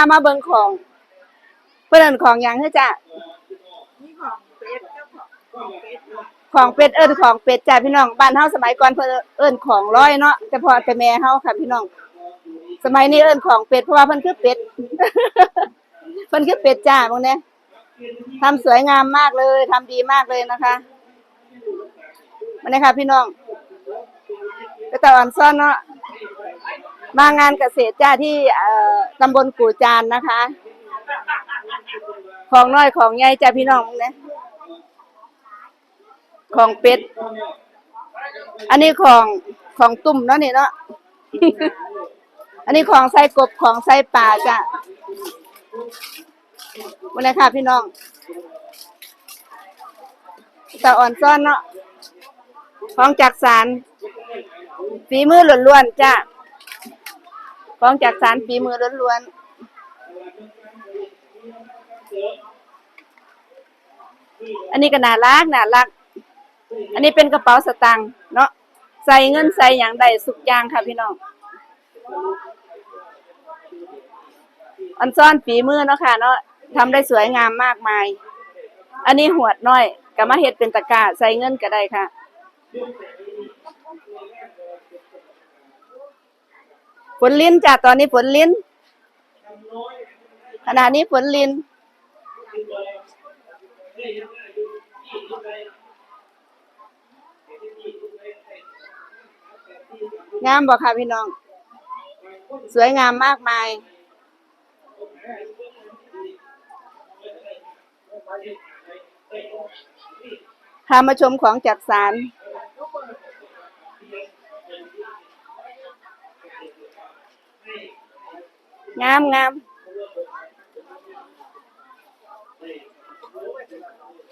ามาเบิ่งของเพื่อนนของหยังเฮ้จ้ะนี่ของเป็ดก็ของเป็ดของเป็ดเอิ้นของเป็ดจ้ะพี่น้องบ้านเฮาสมัยก่อนเพิ่นเอิ้นของร้อยเนาะแต่พอแต่แม่เฮาค่ะพี่น้อง สมัยนี้เอิ้นของเป็ดเพราะว่าเพิ่นคือเป็ดเพิ่นคือเป็ดจ้าพวกเนี้ยทำสวยงามมากเลยทำดีมากเลยนะคะมาเลยค่ะพี่น้องกระตะอ่อนซ่อนเนาะ มางานเกษตรจ้าที่ตำบลกู่จานนะคะ ของน้อยของใหญ่จ้าพี่น้องเนี้ยของเป็ด อันนี้ของของตุ่มเนาะนี่เนาะ อันนี้ของไส้กบของไส้ป่าจ้ะวันนี้ค่ะพี่น้องตาอ่อนซ่อนเนาะของจากสารฝีมือล้วนๆจ้ะ ของจากสารฝีมือล้วนๆ อันนี้ก็น่ารักน่ารัก อันนี้เป็นกระเป๋าสตางค์เนาะ ใส่เงินใส่อย่างใดสุกอย่างค่ะพี่น้อง อันซ่อนฝีมือเนาะค่ะเนาะทำได้สวยงามมากมาย อันนี้หวดน้อยก็มาเฮ็ดเป็นตะกร้าใส่เงินก็ได้ค่ะ ฝนลิ้นจ้ะตอนนี้ฝนลิ้น ขณะนี้ฝนลิ้น งามบ่ค่ะพี่น้อง สวยงามมากมายพามาชมของจักสาร งามงาม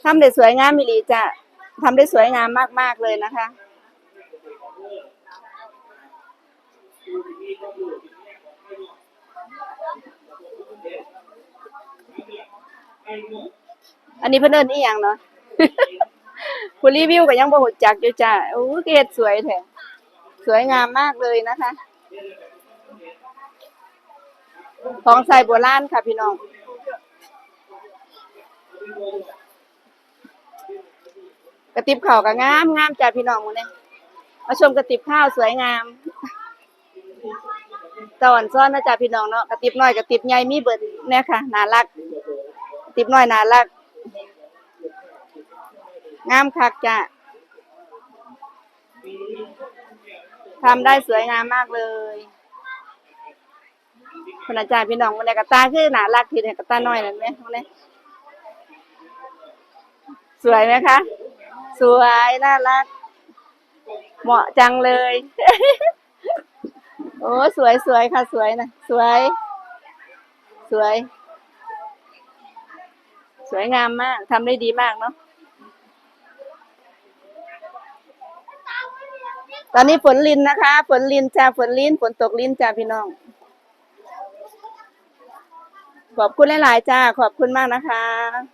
ทำได้สวยงามมิลีจ้ะทำได้สวยงามมาก ๆ เลยนะคะ อันนี้เพิ่นเอินอีหยังเนาะผู้รีวิวก็ยังบ่ฮู้จักอยู่จ้ะโอ้เกดสวยแท้สวยงามมากเลยนะคะ ของใส่โบราณค่ะพี่น้อง กระติบข้าวก็งามงามจ้ะพี่น้องมื้อนี้มาชมกระติบข้าวสวยงามตอนซ้อนนะจ๊ะพี่น้องเนาะกระติบน้อยกระติบใหญ่มีเบิดเนี่ยค่ะน่ารักกระติบน้อยน่ารัก งามคักจ้ะทำได้สวยงามมากเลย คุณอาจารย์พี่น้องวันนี้กระตาคือน่ารักทีเดียวกระตาน้อยนั่นไหมวันนี้สวยไหมคะ สวยน่ารัก เหมาะจังเลย โอ้สวยสวยค่ะ สวยนะสวย สวย สวยงามมากทำได้ดีมากเนาะตอนนี้ฝนลินนะคะ ฝนลินจ้าฝนลินฝนตกลินจ้าพี่น้อง ขอบคุณหลายๆจ้า ขอบคุณมากนะคะ